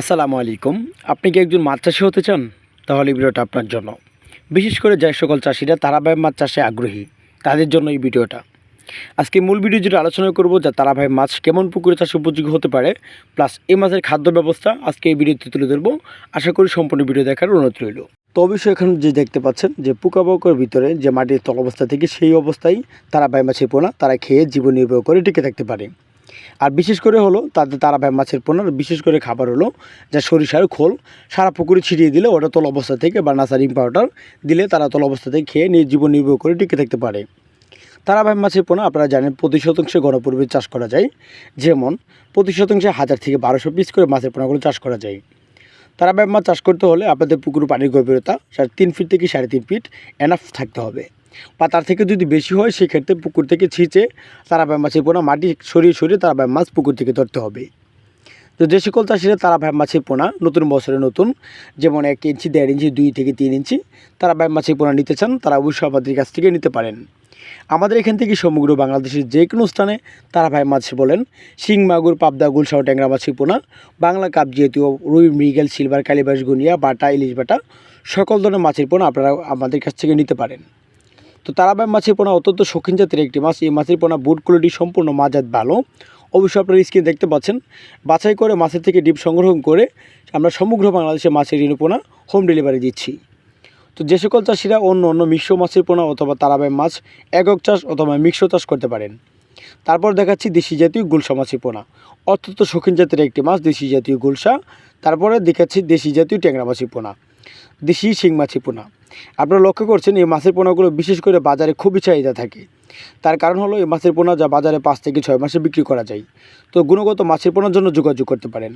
আসসালামু আলাইকুম। আপনি কি একজন মাছ চাষি হতে চান? তাহলে এই ভিডিওটা আপনার জন্য। বিশেষ করে যে সকল চাষিরা তারাবাই মাছ চাষে আগ্রহী, তাদের জন্য এই ভিডিওটা। আজকে মূল ভিডিও যেটা আলোচনা করব যে তারাভাই মাছ কেমন পুকুরে চাষে উপযোগী হতে পারে প্লাস এই মাছের খাদ্য ব্যবস্থা আজকে এই ভিডিওতে তুলে ধরবো। আশা করি সম্পূর্ণ ভিডিও দেখার অনুরোধ রইল। তো অবশ্যই এখন যে দেখতে পাচ্ছেন যে পোকামাকড় ভিতরে যে মাটির তল অবস্থা থেকে সেই অবস্থায় তারাবাই মাছের পোনা তারা খেয়ে জীবন নির্বাহ করে টিকে থাকতে পারে। আর বিশেষ করে হলো তাদের তারা তারাবাই মাছের পোনার বিশেষ করে খাবার হলো যা সরিষার খোল। সারা পুকুরে ছিটিয়ে দিলে ওটা তল অবস্থা থেকে বা নাসারিং পাউডার দিলে তারা তল অবস্থা থেকে খেয়ে নিয়ে জীবন নির্বাহ করে টিকে থাকতে পারে। তারা তারাবাই মাছের পোনা আপনারা জানেন প্রতি শতাংশে গণপূর্বে চাষ করা যায়। যেমন প্রতি শতাংশে হাজার থেকে বারোশো পিস করে মাছের পোনাগুলো চাষ করা যায়। তারা তারাবাই মাছ চাষ করতে হলে আপনাদের পুকুর পানির গভীরতা সাড়ে তিন ফিট থেকে সাড়ে তিন ফিট এনাফ থাকতে হবে। বা তার থেকে যদি বেশি হয়, সেক্ষেত্রে পুকুর থেকে ছিঁচে তারাবাই মাছের পোনা মাটি সরিয়ে সরিয়ে তারাবাই মাছ পুকুর থেকে ধরতে হবে। তো যে সকল চাষিরা তারাবাই মাছের পোনা নতুন বছরে নতুন, যেমন এক ইঞ্চি, দেড় ইঞ্চি, দুই থেকে তিন ইঞ্চি তারাবাই মাছের পোনা নিতে চান, তারা অবশ্যই আমাদের কাছ থেকে নিতে পারেন। আমাদের এখান থেকে সমগ্র বাংলাদেশের যে কোনো স্থানে তারাভাই মাছ বলেন শিং মাগুর পাবদা, গুলশাও ট্যাংরা মাছের পোনা, বাংলা কাপ জাতীয় রুই, মৃগেল, সিলভার, কালিবাস, গুনিয়া, বাটা, ইলিশ বাটা, সকল ধরনের মাছের পোনা আপনারা আমাদের কাছ থেকে নিতে পারেন। তো তারাবাই মাছের পোনা অত্যন্ত শৌখিন জাতের একটি মাছ। এই মাছের পোনা বুট কোয়ালিটি সম্পূর্ণ মাজাত ভালো। অবশ্যই আপনারা স্ক্রিনে দেখতে পাচ্ছেন। বাছাই করে মাছের থেকে ডিপ সংগ্রহ করে আমরা সমগ্র বাংলাদেশে মাছের ঋণ পোনা হোম ডেলিভারি দিচ্ছি। তো যে সকল চাষিরা অন্য অন্য মিশ্র মাছের পোনা অথবা তারাবাই মাছ, একক চাষ অথবা মিশ্র চাষ করতে পারেন। তারপর দেখাচ্ছি দেশি জাতীয় গুলশা মাছের পোনা। অত্যন্ত শৌখিন জাতের একটি মাছ, দেশি জাতীয় গুলশা। তারপরে দেখাচ্ছি দেশি জাতীয় ট্যাংরা মাছের পোনা। দেশি শিং মাছের পোনা। আপনারা লক্ষ্য করছেন এই মাছের পোনাগুলো বিশেষ করে বাজারে খুবই চাহিদা থাকে। তার কারণ হলো এই মাছের পোনা যা বাজারে পাঁচ থেকে ছয় মাসে বিক্রি করা যায়। তো গুণগত মাছের পোনার জন্য যোগাযোগ করতে পারেন।